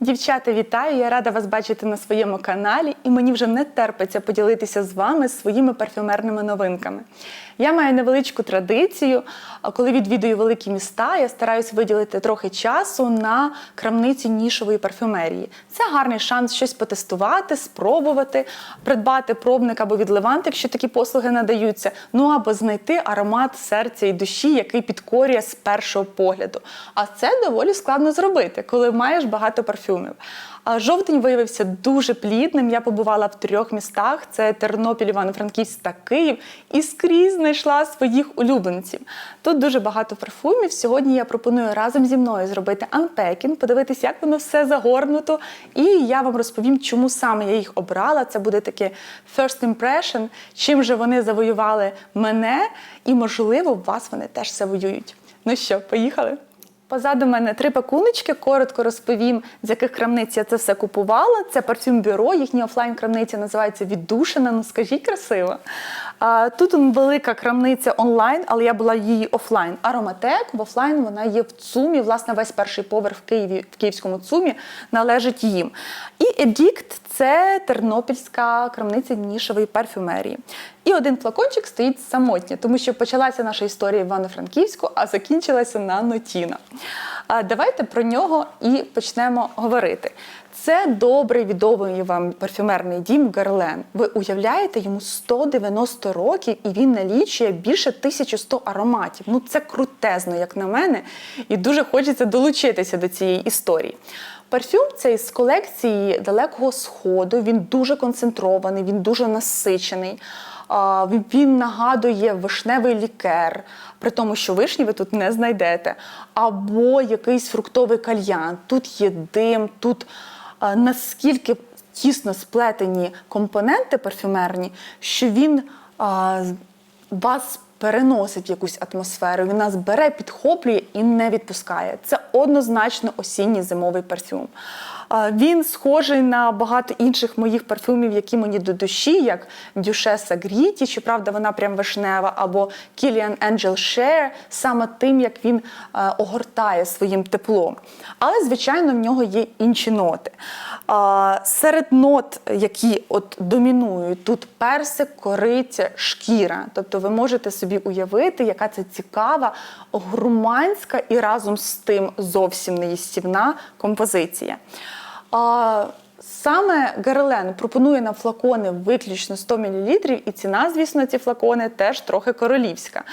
Дівчата, вітаю! Я рада вас бачити на своєму каналі, і мені вже не терпиться поділитися з вами своїми парфюмерними новинками. Я маю невеличку традицію. Коли відвідую великі міста, я стараюсь виділити трохи часу на крамниці нішової парфюмерії. Це гарний шанс щось потестувати, спробувати, придбати пробник або відливант, якщо такі послуги надаються. Ну або знайти аромат серця і душі, який підкорює з першого погляду. А це доволі складно зробити, коли маєш багато парфюмів. А Жовтень виявився дуже плідним. Я побувала в трьох містах: це Тернопіль, Івано-Франківськ та Київ, і скрізь знайшла своїх улюбленців. Тут дуже багато парфумів. Сьогодні я пропоную разом зі мною зробити анпекінг, подивитися, як воно все загорнуто. І я вам розповім, чому саме я їх обрала. Це буде таке first impression, чим же вони завоювали мене, і можливо, вас вони теж завоюють. Ну що, поїхали? Позаду мене три пакуночки. Коротко розповім, з яких крамниць я це все купувала. Це парфюм бюро, їхня офлайн-крамниця називається Віддушина. Ну скажіть красиво. Тут велика крамниця онлайн, але я була її офлайн. Ароматек в офлайн вона є в ЦУМі. Власне, весь перший поверх в Києві в Київському ЦУМі належить їм. І Едікт це тернопільська крамниця нішової парфюмерії. І один флакончик стоїть самотньо, тому що почалася наша історія в Івано-Франківську, а закінчилася на Нотіна. Давайте про нього і почнемо говорити. Це добрий відомий вам парфюмерний дім Герлен. Ви уявляєте, йому 190 років і він налічує більше 1100 ароматів. Ну це крутезно, як на мене, і дуже хочеться долучитися до цієї історії. Парфюм цей з колекції Далекого Сходу. Він дуже концентрований, він дуже насичений. Він нагадує вишневий лікер, при тому, що вишні ви тут не знайдете, або якийсь фруктовий кальян. Тут є дим, тут наскільки тісно сплетені компоненти парфюмерні, що він вас переносить в якусь атмосферу, він нас бере, підхоплює і не відпускає. Це однозначно осінній зимовий парфюм. Він схожий на багато інших моїх парфюмів, які мені до душі, як Дюшеса Гріті, щоправда, вона прям вишнева, або Kilian Angel Share, саме тим, як він огортає своїм теплом. Але, звичайно, в нього є інші ноти. Серед нот, які от домінують, тут персик, кориця, шкіра. Тобто ви можете собі уявити, яка це цікава, гурманська і разом з тим зовсім неїстівна композиція. А, Саме Герлен пропонує на флакони виключно 100 мл, і ціна, звісно, ці флакони теж трохи королівська.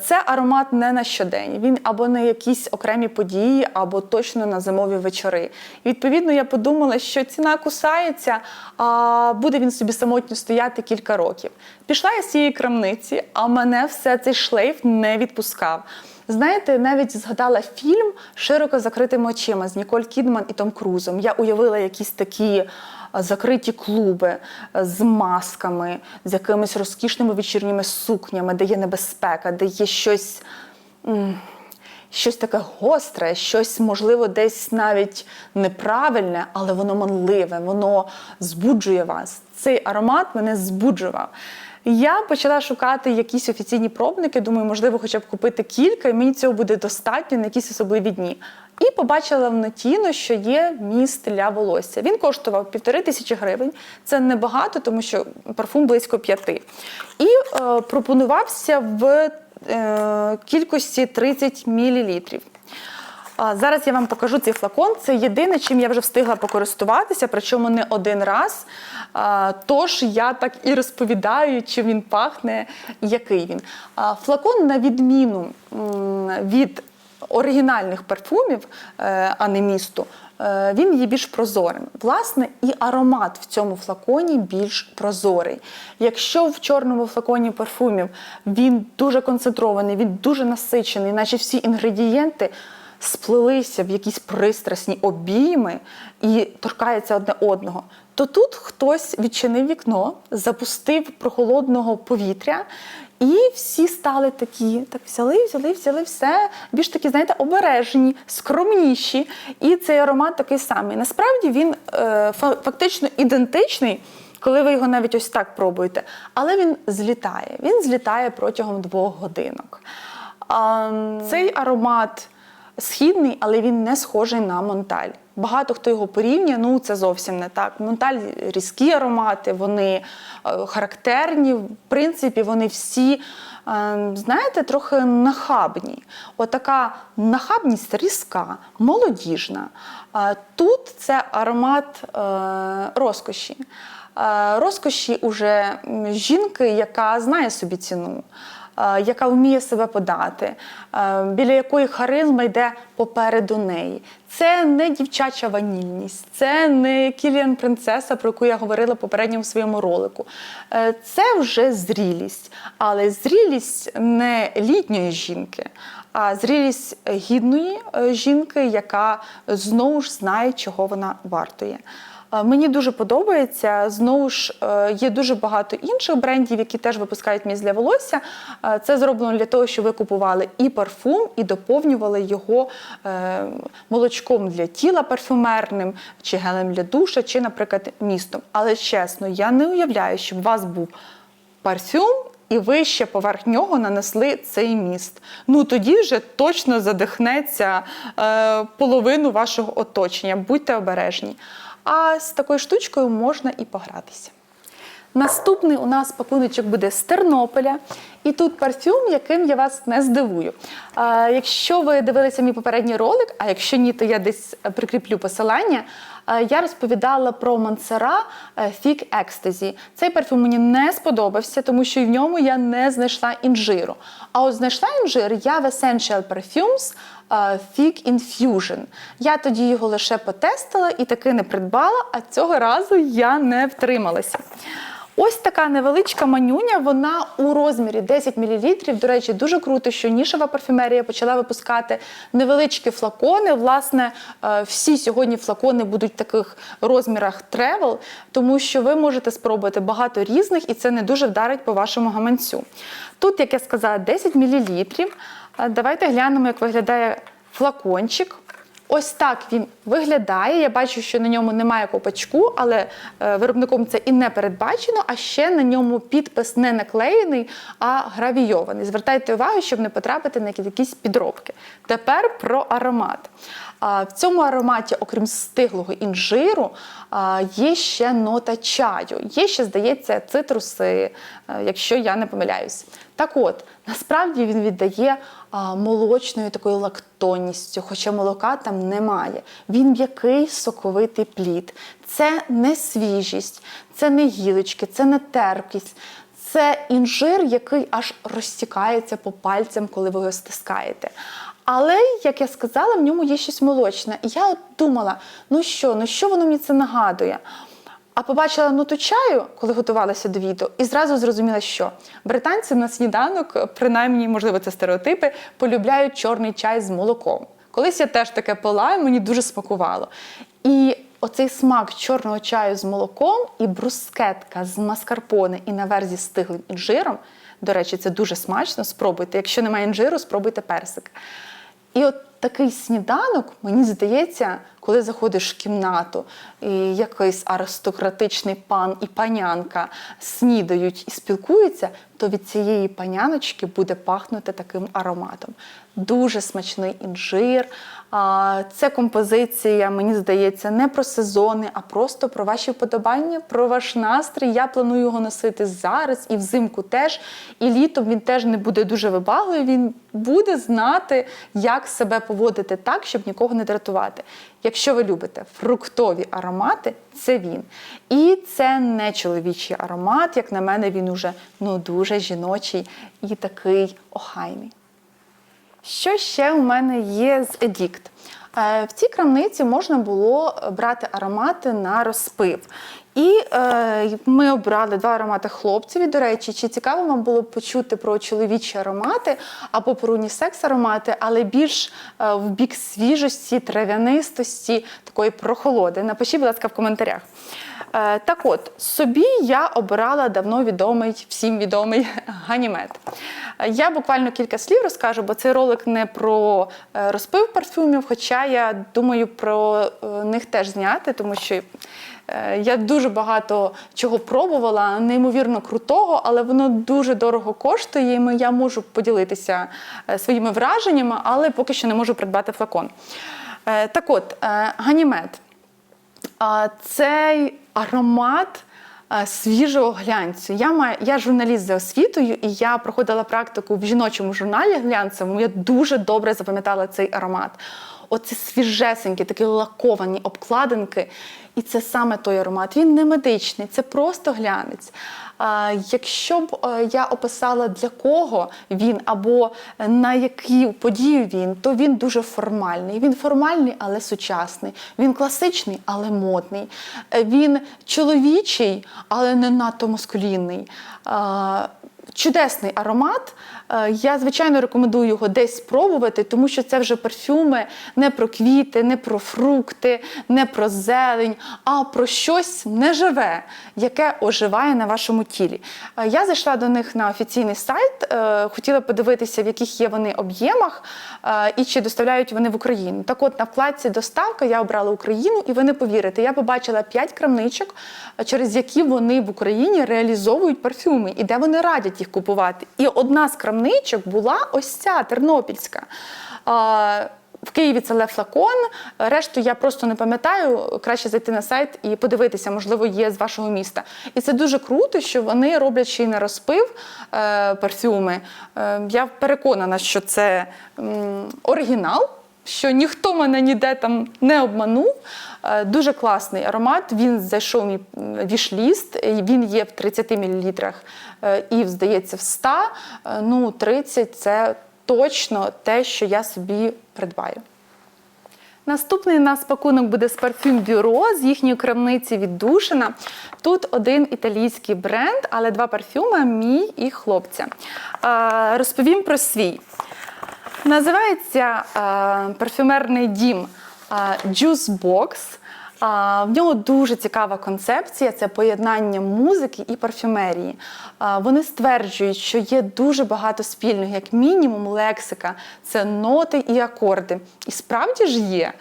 Це аромат не на щодень, він або на якісь окремі події, або точно на зимові вечори. І, відповідно, я подумала, що ціна кусається, а буде він собі самотньо стояти кілька років. Пішла я з цієї крамниці, а мене все цей шлейф не відпускав. Знаєте, навіть згадала фільм широко закритими очима з Ніколь Кідман і Том Крузом. Я уявила якісь такі закриті клуби з масками, з якимись розкішними вечірніми сукнями, де є небезпека, де є щось. Щось таке гостре, щось, можливо, десь навіть неправильне, але воно манливе, воно збуджує вас. Цей аромат мене збуджував. Я почала шукати якісь офіційні пробники. Думаю, можливо, хоча б купити кілька, і мені цього буде достатньо на якісь особливі дні. І побачила в Нотіно, що є міст для волосся. Він коштував півтори тисячі гривень. Це небагато, тому що парфум близько п'яти. І е, пропонувався в е, кількості 30 мл. Зараз я вам покажу цей флакон. Це єдине, чим я вже встигла покористуватися, причому не один раз. Тож я так і розповідаю, чим він пахне, який він. А, Флакон, на відміну від оригінальних парфумів, е, а не місту, е, він є більш прозорим. Власне, і аромат в цьому флаконі більш прозорий. Якщо в чорному флаконі парфумів він дуже концентрований, він дуже насичений, наче всі інгредієнти сплелися в якісь пристрасні обійми і торкаються одне одного, то тут хтось відчинив вікно, запустив прохолодного повітря. І всі стали такі, так взяли, взяли, взяли все, більш такі, знаєте, обережні, скромніші. І цей аромат такий самий. Насправді він е, фактично ідентичний, коли ви його навіть ось так пробуєте. Але він злітає. Він злітає протягом двох годинок. А, цей аромат східний, але він не схожий на Монталь. багато хто його порівнює, ну це зовсім не так. Монталь різкі аромати, вони е, характерні. В принципі, вони всі, е, знаєте, трохи нахабні. Отака нахабність різка, молодіжна. Тут це аромат е, розкоші. Е, Розкоші уже жінки, яка знає собі ціну. Е, Яка вміє себе подати, е, біля якої харизма йде попереду неї. Це не дівчача ванільність, це не Кіліан Принцеса, про яку я говорила в попередньому своєму ролику. Е, Це вже зрілість, але зрілість не літньої жінки, а зрілість гідної жінки, яка знову ж знає, чого вона вартує. Мені дуже подобається. Знову ж е, є дуже багато інших брендів, які теж випускають міст для волосся. Це зроблено для того, щоб ви купували і парфум, і доповнювали його е, молочком для тіла парфюмерним, чи гелем для душа, чи, наприклад, містом. Але чесно, я не уявляю, щоб у вас був парфюм. І ви ще поверх нього нанесли цей міст. Ну тоді вже точно задихнеться е, половину вашого оточення. Будьте обережні. А з такою штучкою можна і погратися. Наступний у нас пакуночок буде з Тернополя. І тут парфюм, яким я вас не здивую. А, якщо ви дивилися мій попередній ролик, а якщо ні, то я десь прикріплю посилання. А, Я розповідала про Мансера Фік Ecstasy. Цей парфюм мені не сподобався, тому що в ньому я не знайшла інжиру. А от знайшла інжир я в Essential Perfumes е, Infusion. Я тоді його лише потестила і таки не придбала, а цього разу я не втрималася. Ось така невеличка манюня, вона у розмірі 10 мл. До речі, дуже круто, що нішева парфюмерія почала випускати невеличкі флакони. Власне, е, всі сьогодні флакони будуть в таких розмірах тревел, тому що ви можете спробувати багато різних, і це не дуже вдарить по вашому гаманцю. Тут, як я сказала, 10 мл. Давайте глянемо, як виглядає флакончик. Ось так він виглядає. Я бачу, що на ньому немає копачку, але е, виробником це і не передбачено. А ще на ньому підпис не наклеєний, а гравійований. Звертайте увагу, щоб не потрапити на якісь підробки. Тепер про аромат. В цьому ароматі, окрім стиглого інжиру, є ще нота чаю. Є ще, здається, цитруси, е, якщо я не помиляюсь. Так от, насправді він віддає молочною такою лактонністю, хоча молока там немає. Він м'який соковитий плід. Це не свіжість, це не гілочки, це не терпкість. Це інжир, який аж розтікається по пальцям, коли ви його стискаєте. Але, як я сказала, в ньому є щось молочне. І я думала, ну що, ну що воно мені це нагадує? А побачила ноту чаю, коли готувалася до відео, і зразу зрозуміла, що британці на сніданок, принаймні, можливо, це стереотипи, полюбляють чорний чай з молоком. Колись я теж таке пила, і мені дуже смакувало. І оцей смак чорного чаю з молоком і брускетка з маскарпоне і на верзі стиглим інжиром. До речі, це дуже смачно. Спробуйте. Якщо немає інжиру, спробуйте персик. І от такий сніданок, мені здається, коли заходиш в кімнату, і якийсь аристократичний пан і панянка снідають і спілкуються, то від цієї паняночки буде пахнути таким ароматом. Дуже смачний інжир. Це композиція, мені здається, не про сезони, а просто про ваші вподобання, про ваш настрій. Я планую його носити зараз і взимку теж. І літом він теж не буде дуже вибагливий, він буде знати, як себе поводити так, щоб нікого не дратувати. Якщо ви любите фруктові аромати, це він. І це не чоловічий аромат, як на мене, він уже ну, дуже жіночий і такий охайний. Що ще у мене є з Едікт? В цій крамниці можна було брати аромати на розпив. І е, ми обрали два аромати хлопцеві. До речі, чи цікаво вам було почути про чоловічі аромати або про унісекс аромати, але більш е, в бік свіжості, трав'янистості, такої прохолоди. Напишіть, будь ласка, в коментарях. Е, Так от, собі я обирала давно відомий, всім відомий ганімет. Я буквально кілька слів розкажу, бо цей ролик не про е, розпив парфюмів, хоча я думаю про е, них теж зняти, тому що я дуже багато чого пробувала, неймовірно крутого, але воно дуже дорого коштує. і Я можу поділитися е, своїми враженнями, але поки що не можу придбати флакон. Е, Так от, е, ганімед. Цей аромат свіжого глянцю. Я маю, я журналіст за освітою, і я проходила практику в жіночому журналі глянцевому. Я дуже добре запам'ятала цей аромат. Оці свіжесенькі, такі лаковані обкладинки. І це саме той аромат. Він не медичний, це просто глянець. Якщо б е, я описала для кого він або на яку подію він, то він дуже формальний. Він формальний, але сучасний. Він класичний, але модний. Е, Він чоловічий, але не надто маскулінний. Чудесний аромат. Е, Я, звичайно, рекомендую його десь спробувати, тому що це вже парфюми не про квіти, не про фрукти, не про зелень, а про щось неживе, яке оживає на вашому тілі. Е, Я зайшла до них на офіційний сайт, е, хотіла подивитися, в яких є вони об'ємах і чи доставляють вони в Україну. Так от на вкладці доставка я обрала Україну, і ви не повірите, я побачила 5 крамничок, через які вони в Україні реалізовують парфюми і де вони радять їх купувати. І одна з крамничок була ось ця тернопільська. В Києві це Ле Флакон. Решту я просто не пам'ятаю. Краще зайти на сайт і подивитися, можливо, є з вашого міста. І це дуже круто, що вони роблять ще й на розпив е, парфюми. Е, я переконана, що це оригінал. Що ніхто мене ніде там не обманув. Е, Дуже класний аромат. Він зайшов мій вішліст. Він є в 30 мл і, здається, в 100. Е, Ну, 30 це точно те, що я собі придбаю. Наступний у нас пакунок буде з парфюм Бюро з їхньої крамниці віддушина. Тут один італійський бренд, але два парфюми мій і хлопця. Е, Розповім про свій. Називається е, парфюмерний дім е, Juice Box. А, В нього дуже цікава концепція це поєднання музики і парфюмерії. А, Вони стверджують, що є дуже багато спільних, як мінімум, лексика, це ноти і акорди. І справді ж є.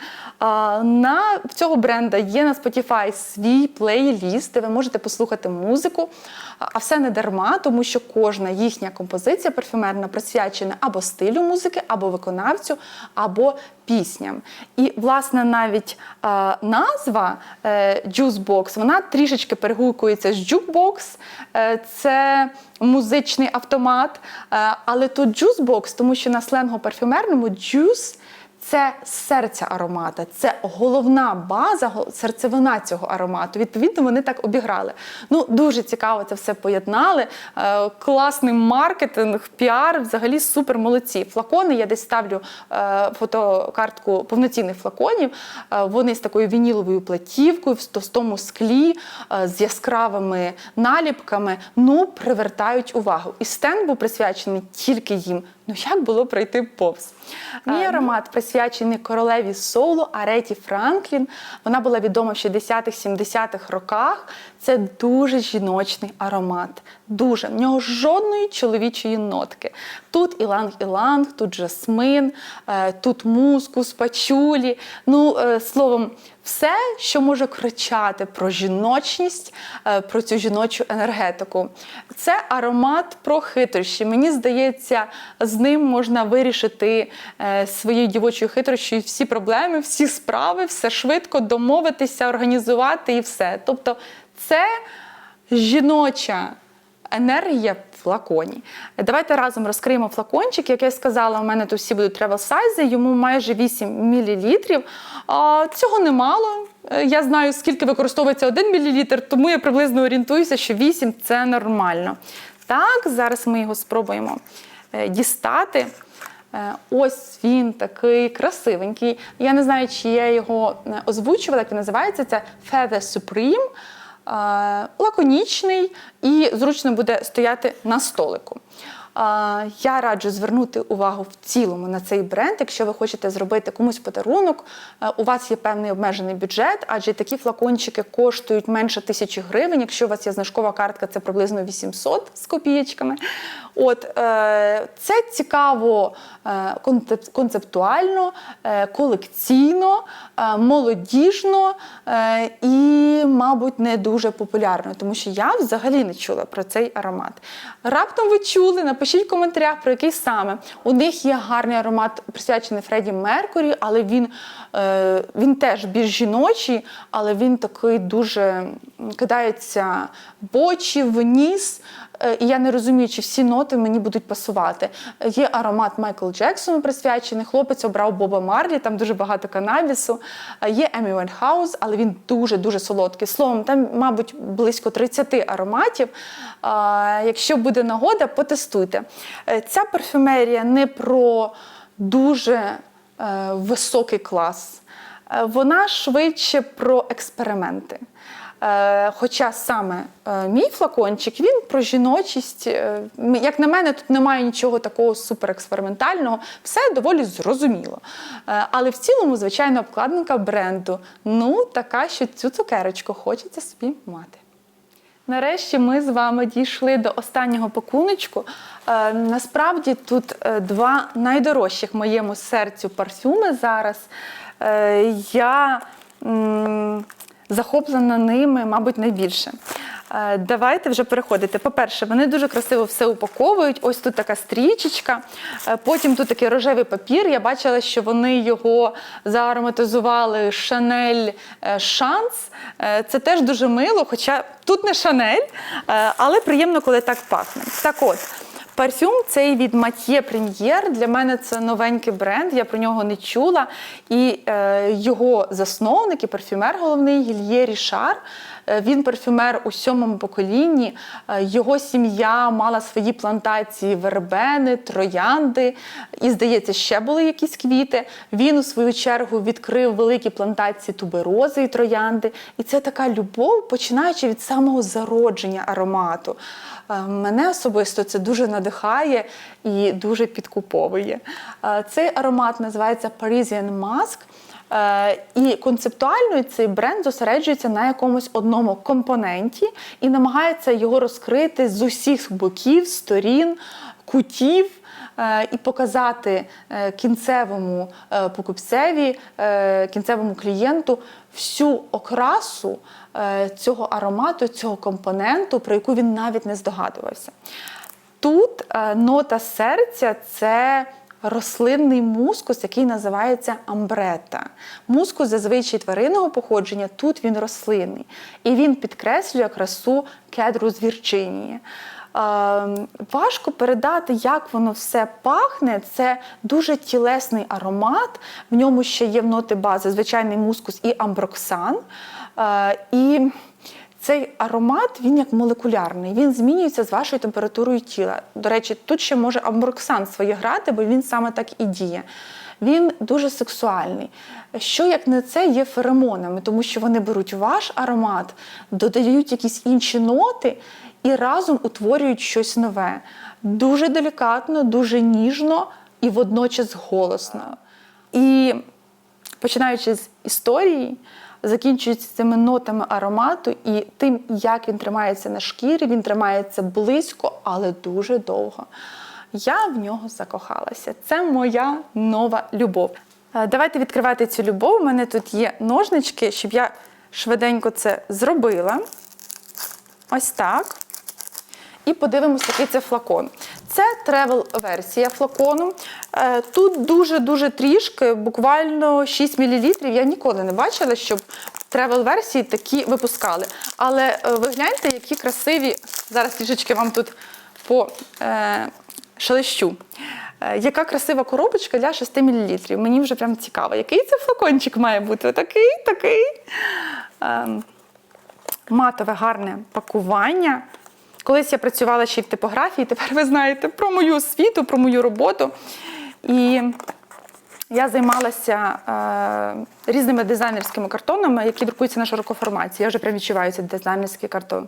На цього бренда є на Spotify свій плейліст, де ви можете послухати музику. А все не дарма, тому що кожна їхня композиція парфюмерна присвячена або стилю музики, або виконавцю, або пісням. І, власне, навіть е, назва е, Juicebox, вона трішечки перегукується з Jukebox. Е, це музичний автомат. Е, але тут Juicebox, тому що на сленгу парфюмерному juice це серця аромата, це головна база, серцевина цього аромату. Відповідно, вони так обіграли. Ну, дуже цікаво це все поєднали. Е, класний маркетинг, піар, взагалі супер молодці. Флакони я десь ставлю е, фотокартку повноцінних флаконів. Е, вони з такою вініловою платівкою в товстому склі, з яскравими наліпками. Ну, привертають увагу. І стенд був присвячений тільки їм. Ну як було пройти повз? Мій аромат присвячений королеві соулу Ареті Франклін. Вона була відома в 60-х-70-х роках. Це дуже жіночний аромат. Дуже. В нього жодної чоловічої нотки. Тут іланг-іланг, тут жасмин, е, тут мускус, пачулі. Ну, е, словом, все, що може кричати про жіночність, е, про цю жіночу енергетику. Це аромат про хитрощі. Мені здається, з ним можна вирішити своєю дівочою хитрощою всі проблеми, всі справи, все швидко домовитися, організувати і все. Тобто, це жіноча енергія в флаконі. Давайте разом розкриємо флакончик. Як я сказала, у мене тут всі будуть тревел сайзи, йому майже 8 мл. Цього немало. Е, Я знаю, скільки використовується 1 мл, тому я приблизно орієнтуюся, що 8 це нормально. Так, зараз ми його спробуємо е, дістати. Е, Ось він такий красивенький. Я не знаю, чи я його озвучувала, як він називається. Це Feather Supreme. Е, Лаконічний і зручно буде стояти на столику. Я раджу звернути увагу в цілому на цей бренд. Якщо ви хочете зробити комусь подарунок, е, у вас є певний обмежений бюджет, адже такі флакончики коштують менше тисячі гривень. Якщо у вас є знижкова картка, це приблизно 800 з копієчками. От е, це цікаво е, концептуально, колекційно, молодіжно і, мабуть, не дуже популярно, тому що я взагалі не чула про цей аромат. Раптом ви чули, напишіть напишіть в коментарях, про який саме. У них є гарний аромат, присвячений Фредді Меркурі, але він, е, він теж більш жіночий, але він такий дуже кидається в очі, в ніс. Е, І я не розумію, чи всі ноти мені будуть пасувати. Є аромат Майкл Джексону присвячений. Хлопець обрав Боба Марлі, там дуже багато канабісу. Є Емі Вайнхаус, але він дуже-дуже солодкий. Словом, там, мабуть, близько 30 ароматів. Якщо буде нагода, потестуйте. Е, Ця парфюмерія не про дуже е, високий клас. Вона швидше про експерименти. Е, Хоча саме е, мій флакончик, він про жіночість. е, Як на мене, тут немає нічого такого суперекспериментального, все доволі зрозуміло. Але в цілому, звичайно, обкладинка бренду. Ну, така, що цю цукерочку хочеться собі мати. Нарешті ми з вами дійшли до останнього пакуночку. Насправді тут два найдорожчих моєму серцю парфюми зараз. Я захоплена ними, мабуть, найбільше. Е, Давайте вже переходити. По-перше, вони дуже красиво все упаковують. Ось тут така стрічечка. Е, Потім тут такий рожевий папір. Я бачила, що вони його заароматизували Шанель Шанс. Е, Це теж дуже мило, хоча тут не Шанель, але приємно, коли так пахне. Так от. Парфюм цей від Матьє Прем'єр. Для мене це новенький бренд, я про нього не чула. І е, його засновник і парфюмер головний Гільє Рішар. Е, Він парфюмер у сьомому поколінні. Е, Його сім'я мала свої плантації вербени, троянди. І, здається, ще були якісь квіти. Він, у свою чергу, відкрив великі плантації туберози і троянди. І це така любов, починаючи від самого зародження аромату. Е, Мене особисто це дуже надихає і дуже підкуповує. Цей аромат називається Parisian Mask. Е, І концептуально цей бренд зосереджується на якомусь одному компоненті і намагається його розкрити з усіх боків, сторін, кутів. е, І показати е, кінцевому покупцеві, кінцевому клієнту всю окрасу цього аромату, цього компоненту, про яку він навіть не здогадувався. Тут нота серця це рослинний мускус, який називається амбрета. Мускус зазвичай тваринного походження, тут він рослинний. І він підкреслює красу кедру з Вірджинії. Е, важко передати, як воно все пахне. Це дуже тілесний аромат. В ньому ще є в ноти бази звичайний мускус і амброксан. Е, і цей аромат він як молекулярний, він змінюється з вашою температурою тіла. До речі, тут ще може амброксан своє грати, бо він саме так і діє. Він дуже сексуальний. Що як не це є феромонами, тому що вони беруть ваш аромат, додають якісь інші ноти і разом утворюють щось нове. Дуже делікатно, дуже ніжно і водночас голосно. І починаючи з історії, закінчується цими нотами аромату і тим, як він тримається на шкірі, він тримається близько, але дуже довго. Я в нього закохалася. Це моя нова любов. Е, Давайте відкривати цю любов. У мене тут є ножнички, щоб я швиденько це зробила. Ось так. І подивимося, який це флакон. Це тревел-версія флакону. Е, Тут дуже-дуже трішки, буквально 6 мл. Я ніколи не бачила, щоб тревел-версії такі випускали. Але е, ви гляньте, які красиві. Зараз трішечки вам тут по е, шелещу. Яка красива коробочка для 6 мл. Мені вже прям цікаво, який це флакончик має бути. Такий, такий. Ем, матове гарне пакування. Колись я працювала ще й в типографії, тепер ви знаєте про мою освіту, про мою роботу. І я займалася е, різними дизайнерськими картонами, які друкуються на широкоформаті. Я вже прям відчуваю цей дизайнерський картон.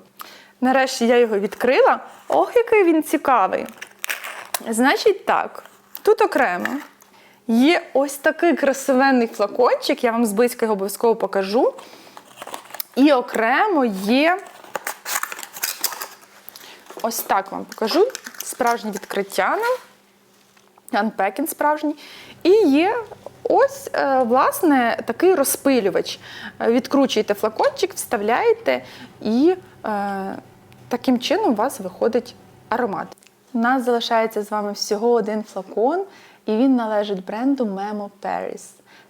Нарешті я його відкрила. Ох, який він цікавий. Значить так, тут окремо є ось такий красивенний флакончик, я вам зблизька його обов'язково покажу. І окремо є ось так вам покажу. Справжнє відкриття нам. Анпекінг справжній. І є ось, е, власне, такий розпилювач. Е, Відкручуєте флакончик, вставляєте, і е, таким чином у вас виходить аромат. У нас залишається з вами всього один флакон, і він належить бренду Memo Paris.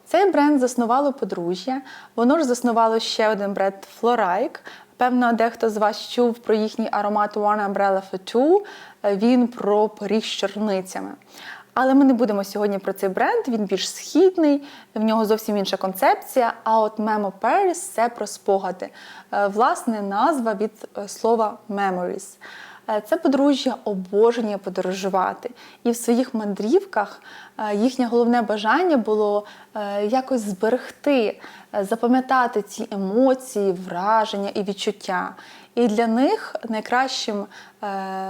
Цей бренд заснувало подружжя. Воно ж заснувало ще один бренд Florike. Певно, дехто з вас чув про їхній аромат One Umbrella for Two. Він про поріг з чорницями. Але ми не будемо сьогодні про цей бренд, він більш східний, в нього зовсім інша концепція. А от Memo Paris – це про спогади. Е, Власне, назва від е, слова memories. Е, Це подружжя обожнює подорожувати. І в своїх мандрівках е, їхнє головне бажання було е, якось зберегти, запам'ятати ці емоції, враження і відчуття. І для них найкращим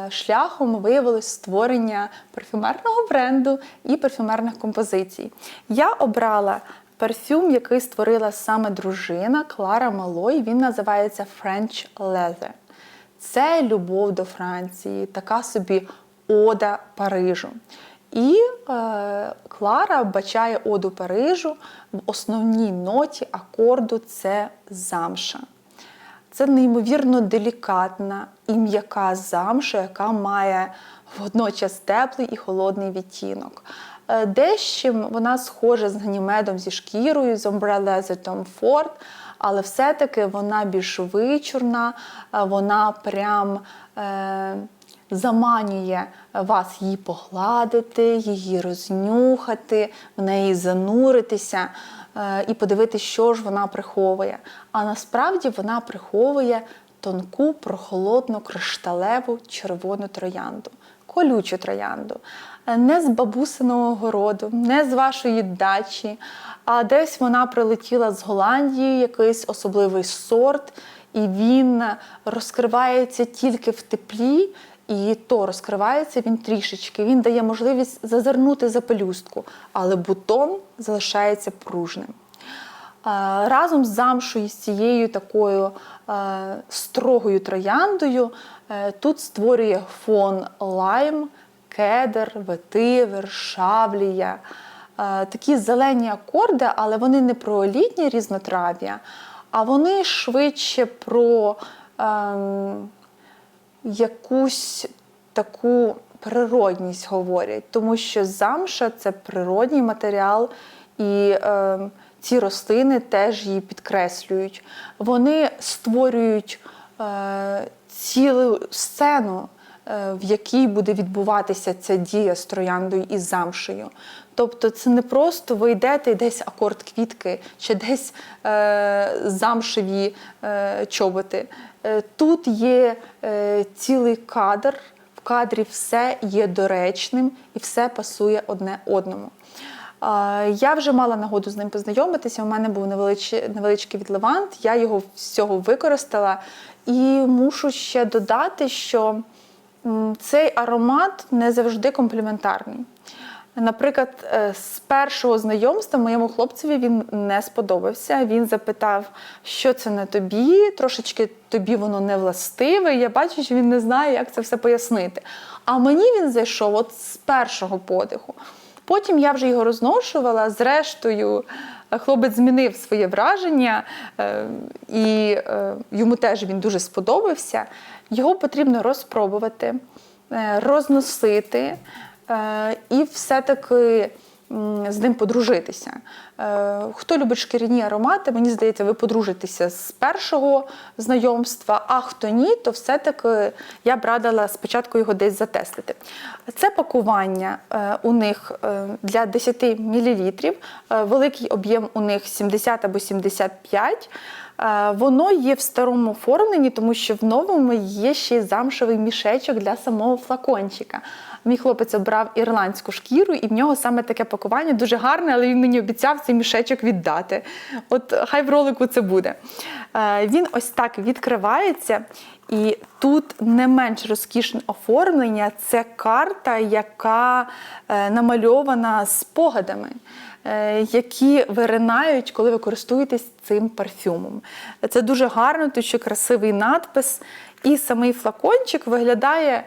шляхом виявилось створення парфюмерного бренду і парфюмерних композицій. Я обрала парфюм, який створила саме дружина Клара Малой. Він називається French Leather. Це любов до Франції, така собі ода Парижу. І е, Клара бачає оду Парижу в основній ноті акорду це замша. Це неймовірно делікатна і м'яка замша, яка має водночас теплий і холодний відтінок. Е, Дещим вона схожа з ганімедом зі шкірою, з Tom Ford, але все-таки вона більш вичурна, е, вона прям е, заманює вас її погладити, її рознюхати, в неї зануритися е, і подивитися, що ж вона приховує. А насправді вона приховує тонку, прохолодну, кришталеву червону троянду, колючу троянду. Е, Не з бабусиного городу, не з вашої дачі, а десь вона прилетіла з Голландії, якийсь особливий сорт, і він розкривається тільки в теплі. І то розкривається він трішечки. Він дає можливість зазирнути за пелюстку, але бутон залишається пружним. Е, Разом з замшою, з цією такою е, строгою трояндою, тут створює фон лайм, кедр, ветивер, шавлія. Е, Такі зелені акорди, але вони не про літнє різнотрав'я, а вони швидше про ем, якусь таку природність говорять, тому що замша це природній матеріал, і е, ці рослини теж її підкреслюють. Вони створюють е, цілу сцену. е, В якій буде відбуватися ця дія з трояндою і замшею. Тобто це не просто ви йдете десь акорд квітки чи десь е, замшеві е, чоботи. Е, Тут є е, цілий кадр, в кадрі все є доречним і все пасує одне одному. Я вже мала нагоду з ним познайомитися. У мене був невеличкий відливант, я його всього використала. І мушу ще додати, що цей аромат не завжди компліментарний. Наприклад, е, з першого знайомства моєму хлопцеві він не сподобався. Він запитав, що це на тобі, трошечки тобі воно не властиве. Я бачу, що він не знає, як це все пояснити. А мені він зайшов от з першого подиху. Потім я вже його розношувала. Зрештою, хлопець змінив своє враження, е, і е, йому теж він дуже сподобався. Його потрібно розпробувати, е, розносити і все-таки з ним подружитися. Е, Хто любить шкіряні аромати, мені здається, ви подружитеся з першого знайомства, а хто ні, то все-таки я б радила спочатку його десь затестити. Це пакування е, у них е, для 10 мл, великий об'єм у них 70 або 75 Е, Воно є в старому оформленні, тому що в новому є ще замшевий мішечок для самого флакончика. Мій хлопець обрав ірландську шкіру, і в нього саме таке пакування дуже гарне, але він мені обіцяв цей мішечок віддати. От хай в ролику це буде. Е, Він ось так відкривається. І тут не менш розкішне оформлення це карта, яка е, намальована спогадами, е, які виринають, коли ви користуєтесь цим парфюмом. Це дуже гарно, тут ще красивий надпис. І самий флакончик виглядає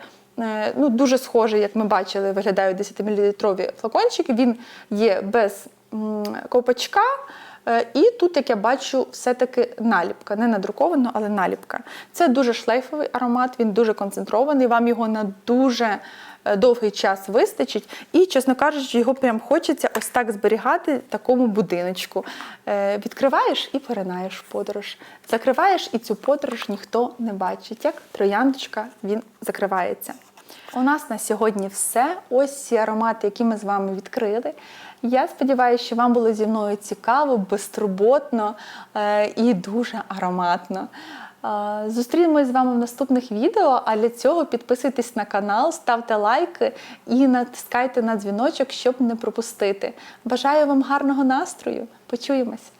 ну, дуже схожий, як ми бачили, виглядають 10-мл флакончики. Він є без ковпачка. Е, І тут, як я бачу, все-таки наліпка. Не надруковано, але наліпка. Це дуже шлейфовий аромат, він дуже концентрований. Вам його на дуже е, довгий час вистачить. І, чесно кажучи, його прям хочеться ось так зберігати в такому будиночку. Е, Відкриваєш і поринаєш в подорож. Закриваєш і цю подорож ніхто не бачить. Як трояндочка він закривається. У нас на сьогодні все. Ось ці аромати, які ми з вами відкрили. Я сподіваюся, що вам було зі мною цікаво, безтурботно е, і дуже ароматно. Е, Зустрінемось з вами в наступних відео. А для цього підписуйтесь на канал, ставте лайки і натискайте на дзвіночок, щоб не пропустити. Бажаю вам гарного настрою. Почуємось!